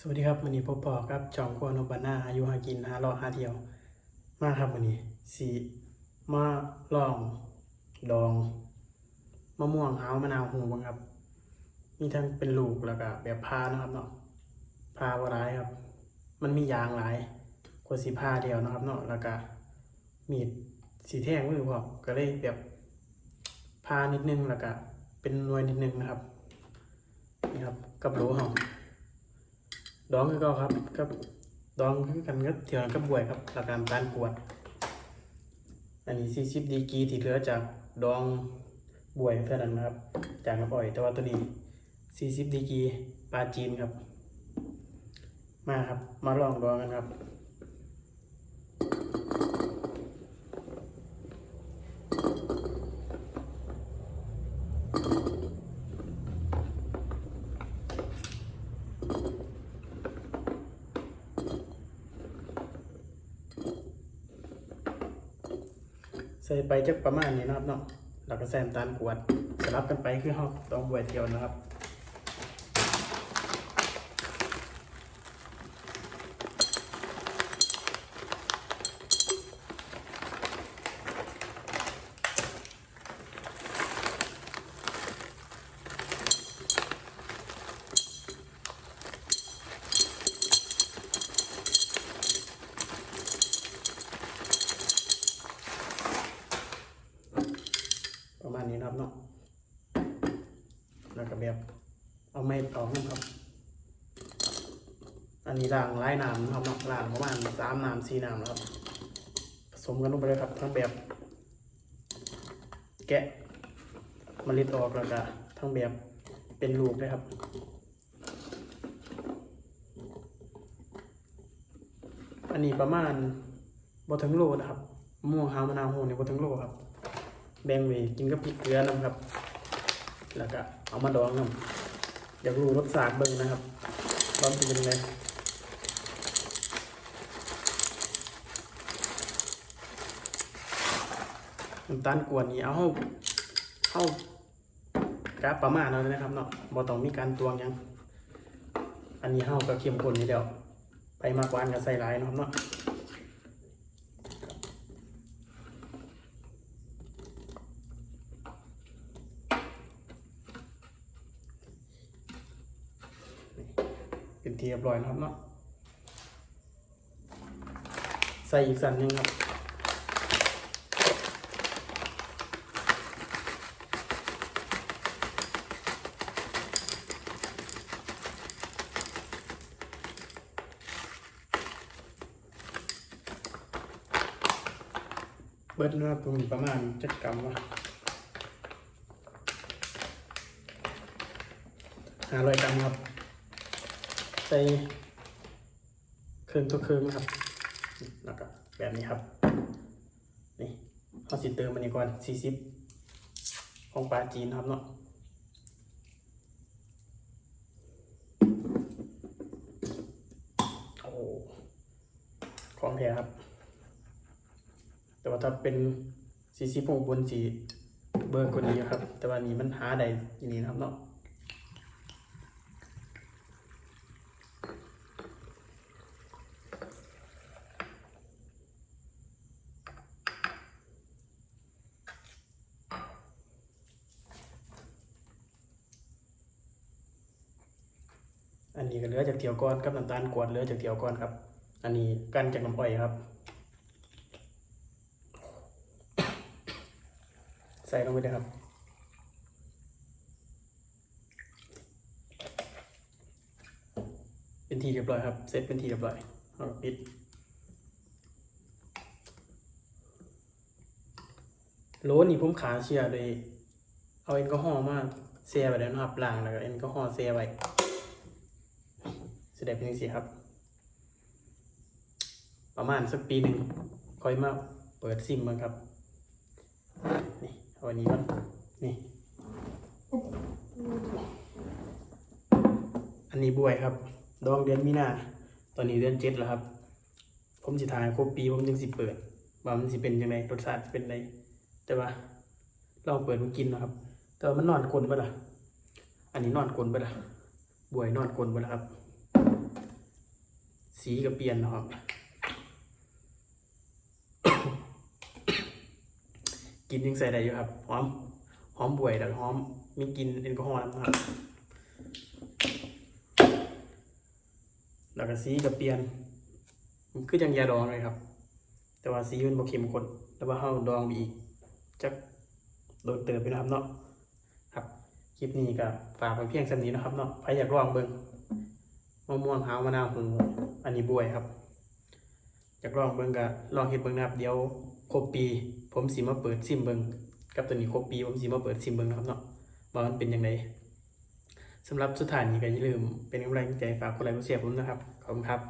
สวัสดีครับวันนี้พบปอครับจอมโคนบานาอายุหากินหาเลาะหาเที่ยว มาครับวันนี้สีมาลอง ดองมะม่วงหาวมะนาวหูบังครับ มีทั้งเป็นลูกแล้วก็แบบพานะครับเนาะพาว่าร้ายครับ มันมียางหลายกว่าสีพาเดียวนะครับเนาะแล้วก็มีดสีแท่งมือพอก็เลยแบบพานิดนึงแล้วก็เป็นหน่วยนิดนึงนะครับนี่ครับกับโหลหอม ดองคือก็ครับกับดองคือกันก็เที่ยวนั้นกับบวยครับหลักการการกวด อันนี้40ดีกีที่เหลือจากดองบวยเท่านั้นนะครับ จากน้ำอ่อย แต่ว่าตัวนี้40ดีกีปลาจีนครับ มาครับมาลองดองกันครับ ใส่ไปจักประมาณนี้นะครับเนาะแล้วก็ใส่น้ำตาลกวดสลับกันไปคือห้องต้องบวยเทียวนะครับ มาณนี้นะครับเนาะแล้วก็แบบเอาไม้ตองนะครับ อันนี้ล้างหลายน้ำนะครับเนาะล้างประมาณสามน้ำสี่น้ำนะครับ ผสมกันลงไปเลยครับ ทั้งแบบ แกะเมล็ดออกแล้วก็ทั้งแบบเป็นลูกเลยครับอันนี้ประมาณบถึงโลนะครับม่วงหาวมะนาวโหเนี่ยบถึงโลครับ แบ่งไว้กินกับพริกเกลือนะครับ แล้วก็เอามาดองครับอยากรู้รสชาติเบิ่งนะครับลองกินเป็นไงน้ำตาลกวนนี่เอาเข้าเข้ากะประมาณนั้นเลยนะครับเนาะบ่ต้องมีการตวงยัง อันนี้เข้าก็เข้มข้นนี่เดียวไปมากกว่าอันก็ใส่หลายเนาะครับเนาะ เป็นเรียบร้อยนะครับเนาะใส่อีกสันหนึ่งครับ เบิดนะครับตรงประมาณจักกรัมวะห้าร้อยกรัมครับ ใส่เครื่องตัวเครื่องนะครับ แล้วก็แบบนี้ครับ นี่เอาสิเติมมันนี้ก่อนสี่สิบของปลาจีนครับเนาะโอ้ของแท้ครับ แต่ว่าถ้าเป็นสี่สิบหกบนสีเบอร์กว่านี้ครับ แต่ว่านี้มันหาได้อย่างนี้นะครับเนาะ อันนี้ก็เหลือจากเที่ยวก้อนกับน้ำตาลกวดเหลือจากเที่ยวก้อนครับ อันนี้กันจากน้ำอ้อยครับ ใส่ลงไปเลยครับเป็นทีเรียบร้อยครับเซตเป็นทีเรียบร้อยเอาปิดโลนี่ผมขาเชียร์โดยเอาแอลกอฮอล์มาเซียไว้แล้วนะครับล้างแล้วก็แอลกอฮอล์เซียไว้ แสดงเป็นสีครับ ประมาณสักปีหนึ่งค่อยมาเปิดซิมมันครับ นี่เอาอันนี้มันนี่ อันนี้บวยครับ ดองเดือนมีนา ตอนนี้เดือนเจ็ดแล้วครับ ผมสิถ่ายครบปีผมจึงสิเปิด ว่ามันสิเป็นยังไงรสชาติสิเป็นไงแต่ว่าลองเปิดมากินนะครับ แต่ว่ามันนอนกลนปะล่ะ อันนี้นอนกลนปะล่ะบวยนอนกลนปะล่ะครับ สีก็เปลี่ยนนะครับ กินยังใส่ได้อยู่ครับ หอม หอมบวยแล้วหอม มีกินแอลกอฮอล์นะครับ แล้วก็สีก็เปลี่ยนมันคือจังยาดองเลยครับ แต่ว่าสีมันบ่เข้มข้นแต่ว่าเฮาดองไปอีกจักโดนเติมไปนะครับเนาะ ครับ คลิปนี้ก็ฝากไว้เพียงสำนี้นะครับเนาะใครอยากลองเบิ่ง มะม่วงหาวมะนาวหูอันนี้บวยครับจากลองเบิงกะลองเฮ็ดเบิงนะครับเดี๋ยวครบปี ผมสิมาเปิดซิมเบิงกับตัวนี้ครบปี ผมสิมาเปิดซิมเบิงนะครับเนาะว่ามันเป็นยังไงสำหรับสุดท้ายนี้ก็อย่าลืมเป็นกำลังใจฝากกดไลค์กดแชร์ผมนะครับขอบคุณครับ